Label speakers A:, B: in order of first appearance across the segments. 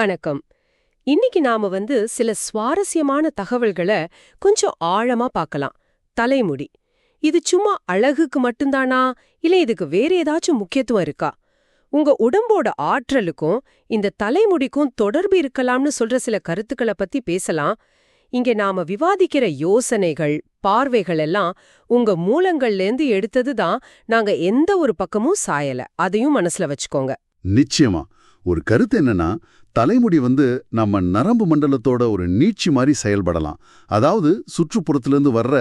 A: வணக்கம். இன்னைக்கு நாம வந்து சில சுவாரஸ்யமான தகவல்களை கொஞ்சம் ஆழமா பார்க்கலாம். தலைமுடி. இது சும்மா அழகுக்கு மட்டும்தானா? இல்ல இதுக்கு வேற ஏதாச்சும் முக்கியத்துவம் இருக்கா? உங்க உடம்போட ஆற்றலுக்கும் இந்த தலைமுடிக்கும் தொடர்பு இருக்கலாம்னு சொல்ற சில கருத்துக்களை பத்தி பேசலாம். இங்க நாம விவாதிக்கிற யோசனைகள் பார்வைகள் எல்லாம் உங்க மூலங்கள்லேருந்து எடுத்தது தான் நாங்க எந்த ஒரு பக்கமும் சாயல. அதையும் மனசுல வச்சுக்கோங்க.
B: நிச்சயமா. ஒரு கருத்து என்னன்னா தலைமுடி வந்து நம்ம நரம்பு மண்டலத்தோட ஒரு நீட்சி மாதிரி செயல்படலாம். அதாவது சுற்றுப்புறத்திலிருந்து வர்ற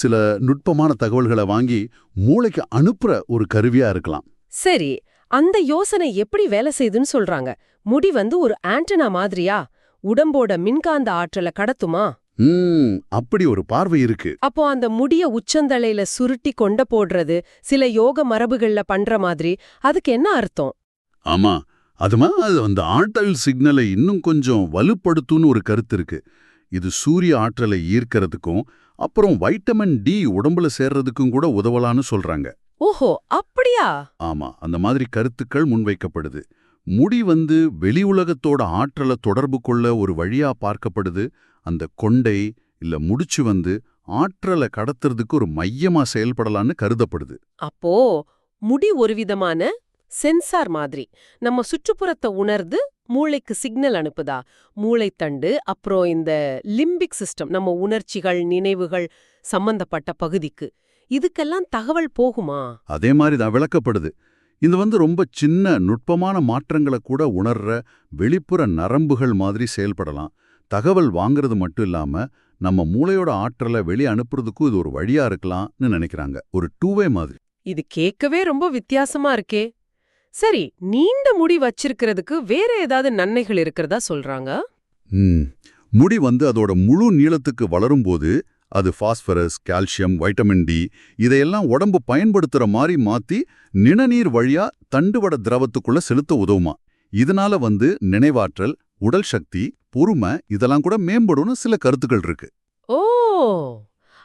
B: சில நுட்பமான தகவல்களை வாங்கி மூளைக்கு அனுப்புற ஒரு கருவியா இருக்கலாம்.
A: சரி அந்த யோசனை எப்படி வேலை செய்யுதுன்னு சொல்றாங்க. முடி வந்து ஒரு ஆண்டனா மாதிரியா? உடம்போட மின்காந்த ஆற்றலை கடத்துமா?
B: அப்படி ஒரு பார்வை இருக்கு.
A: அப்போ அந்த முடிய உச்சந்தலையில சுருட்டி கொண்ட போடுறது சில யோக மரபுகள்ல பண்ற மாதிரி. அதுக்கு என்ன அர்த்தம்?
B: ஆமா அதுமா அது அந்த ஆற்றல் சிக்னலை இன்னும் கொஞ்சம் வலுப்படுத்தும்னு ஒரு கருத்து இருக்கு. இது சூரிய ஆற்றலை ஈர்க்கறதுக்கும் அப்புறம் வைட்டமின் டி உடம்புல சேர்றதுக்கும் கூட உதவலான்னு சொல்றாங்க.
A: ஓஹோ அப்படியா?
B: ஆமா அந்த மாதிரி கருத்துக்கள் முன்வைக்கப்படுது. முடி வந்து வெளி உலகத்தோட ஆற்றலை தொடர்பு கொள்ள ஒரு வழியா பார்க்கப்படுது. அந்த கொண்டை இல்ல முடிச்சு வந்து ஆற்றலை கடத்துறதுக்கு ஒரு மையமா செயல்படலான்னு கருதப்படுது.
A: அப்போ முடி ஒரு விதமான சென்சார் மாதிரி. நம்ம சுற்றுப்புறத்தை உணர்ந்து மூளைக்கு சிக்னல் அனுப்புதா? மூளைத்தண்டு அப்புறம் இந்த லிம்பிக் சிஸ்டம் நம்ம உணர்ச்சிகள் நினைவுகள் சம்பந்தப்பட்ட பகுதிக்கு. இதுக்கெல்லாம் தகவல் போகுமா?
B: அதே மாதிரி தான் விளக்கப்படுது. இது வந்து ரொம்ப சின்ன நுட்பமான மாற்றங்களை கூட உணர்ற வெளிப்புற நரம்புகள் மாதிரி செயல்படலாம். தகவல் வாங்குறது மட்டும் இல்லாம நம்ம மூளையோட ஆற்றலை வெளியே அனுப்புறதுக்கும் இது ஒரு வழியா இருக்கலாம்னு நினைக்கிறாங்க. ஒரு டூவே மாதிரி.
A: இது கேட்கவே ரொம்ப வித்தியாசமா இருக்கே. சரி நீண்ட முடி வச்சிருக்கிறதுக்கு வேற ஏதாவது நன்மைகள் இருக்கிறதா சொல்றாங்க?
B: முடி வந்து அதோட முழு நீளத்துக்கு வளரும்போது அது பாஸ்பரஸ் கால்சியம் வைட்டமின் டி இதையெல்லாம் உடம்பு பயன்படுத்துற மாதிரி மாத்தி நிணநீர் வழியா தண்டுவட திரவத்துக்குள்ள செலுத்த உதவுமா? இதனால வந்து நினைவாற்றல் உடல் சக்தி பொறுமை இதெல்லாம் கூட மேம்படும்னு சில கருத்துக்கள் இருக்கு.
A: ஓ!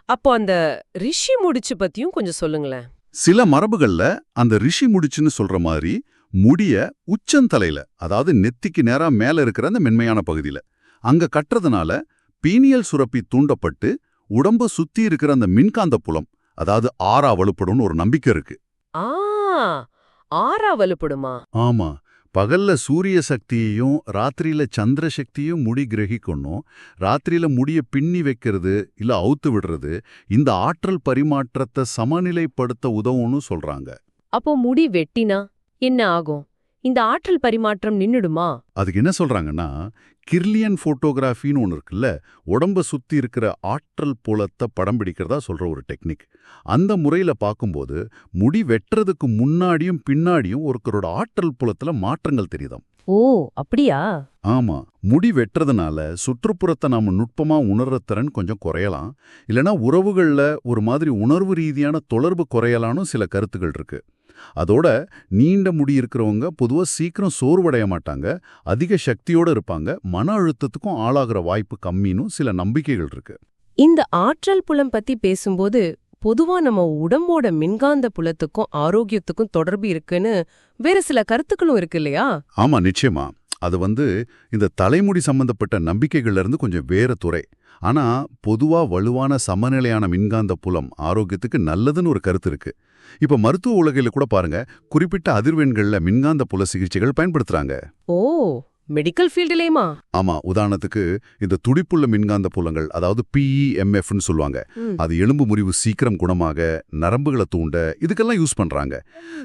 A: அப்போ அந்த ரிஷி முடிச்சு பத்தியும் கொஞ்சம் சொல்லுங்களேன்.
B: சில மரபுகள்ல அந்த ரிஷி முடிச்சுன்னு சொல்ற மாதிரி முடிய உச்சந்தலையில அதாவது நெத்திக்கு நேரா மேல இருக்கிற அந்த மென்மையான பகுதியில அங்க கட்டுறதுனால பீனியல் சுரப்பி தூண்டப்பட்டு உடம்ப சுத்தி இருக்கிற அந்த மின்காந்த புலம் அதாவது ஆறா வலுப்படும்னு ஒரு நம்பிக்கை இருக்கு.
A: ஆ ஆறா வலுப்படுமா?
B: ஆமா. பகல்ல சூரிய சக்தியையும் ராத்திரியில சந்திர சக்தியும் முடி கிரகிக்கணும். ராத்திரியில முடிய பின்னி வைக்கிறது இல்ல அவுத்து விடுறது இந்த ஆற்றல் பரிமாற்றத்தை சமநிலைப்படுத்த உதவும்னு சொல்றாங்க.
A: அப்போ முடி வெட்டினா என்ன ஆகும்? இந்த ஆற்றல் பரிமாற்றம் நின்னுடுமா?
B: அதுக்கு என்ன சொல்றாங்கன்னா கிர்லியன் போட்டோகிராஃபின்னு ஒன்று இருக்குல்ல உடம்ப சுத்தி இருக்கிற ஆற்றல் புலத்தை படம் பிடிக்கிறதா சொல்ற ஒரு டெக்னிக். அந்த முறையில பார்க்கும்போது முடி வெட்டுறதுக்கு முன்னாடியும் பின்னாடியும் ஒருத்தரோட ஆற்றல் புலத்துல மாற்றங்கள் தெரியுதாம்.
A: ஓ அப்படியா?
B: ஆமா முடி வெட்டுறதுனால சுற்றுப்புறத்தை நாம நுட்பமா உணர்ற திறன் கொஞ்சம் குறையலாம். இல்லனா உறவுகள்ல ஒரு மாதிரி உணர்வு ரீதியான தொடர்பு குறையலான்னு சில கருத்துகள் இருக்கு. அதோட நீண்ட முடி இருக்கிறவங்க பொதுவா சீக்கிரம் சோர்வடைய மாட்டாங்க. அதிக சக்தியோட இருப்பாங்க. மன அழுத்தத்துக்கும் ஆளாகிற வாய்ப்பு கம்மின்னு சில நம்பிக்கைகள் இருக்கு.
A: இந்த ஆற்றல் புலம் பத்தி பேசும்போது பொதுவா நம்ம உடம்போட மின்காந்த புலத்துக்கும் ஆரோக்கியத்துக்கும் தொடர்பு இருக்குன்னு வேற சில கருத்துக்களும் இருக்கு இல்லையா?
B: ஆமா நிச்சயமா. அது வந்து இந்த தலைமுடி சம்பந்தப்பட்ட நம்பிக்கைகள்ல இருந்து கொஞ்சம் வேற துறை. ஆனா பொதுவா வலுவான சமநிலையான மின்காந்த புலம் ஆரோக்கியத்துக்கு நல்லதுன்னு ஒரு கருத்து இருக்கு. இப்ப மருத்துவ உலகில கூட பாருங்க குறிப்பிட்ட அதிர்வெண்கள்ல மின்காந்த புல சிகிச்சைகள் பயன்படுத்துறாங்க.
A: ஓ மெடிக்கல் ஃபீல்டுலேயுமா
B: ஆமா உதாரணத்துக்கு இந்த துடிப்புள்ள மின்காந்த புலங்கள் அதாவது பிஇஎம்எஃப்னு சொல்லுவாங்க.
A: ம்.
B: அது எலும்பு முறிவு சீக்கிரம் குணமாக நரம்புகளை தூண்ட இதுக்கெல்லாம் யூஸ் பண்றாங்க.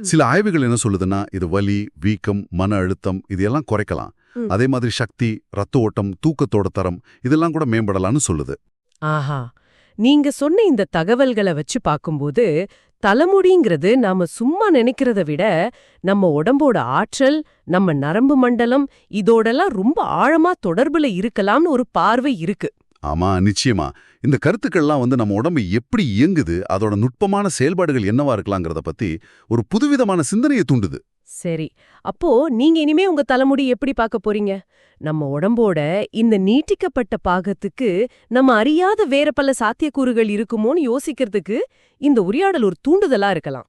B: சில ஆய்வுகள் என்ன சொல்லுதுன்னா இது வலி வீக்கம் மன அழுத்தம் இதெல்லாம் குறைக்கலாம். அதே மாதிரி சக்தி ரத்த ஓட்டம் தூக்கத்தோட தரம் இதெல்லாம் கூட மேம்படலாம்னு சொல்லுது.
A: ஆஹா. நீங்க சொன்ன இந்த தகவல்களை வச்சு பார்க்கும்போது தலைமுடிங்கிறது நாம சும்மா நினைக்கிறத விட நம்ம உடம்போட ஆற்றல் நம்ம நரம்பு மண்டலம் இதோடெல்லாம் ரொம்ப ஆழமா தொடர்புல இருக்கலாம்னு ஒரு பார்வை இருக்கு.
B: ஆமா நிச்சயமா. இந்த கருத்துக்கள்லாம் வந்து நம்ம உடம்பு எப்படி இயங்குது அதோட நுட்பமான செயல்பாடுகள் என்னவா இருக்கலாங்கிறத பத்தி ஒரு புதுவிதமான சிந்தனையை தூண்டுது.
A: சரி. அப்போ நீங்க இனிமே உங்க தலைமுடி எப்படி பார்க்க போறீங்க? நம்ம உடம்போட இந்த நீட்டிக்கப்பட்ட பாகத்துக்கு நம்ம அறியாத வேற பல சாத்தியக்கூறுகள் இருக்குமோன்னு யோசிக்கிறதுக்கு இந்த உரையாடல் ஒரு தூண்டுதலா இருக்கலாம்.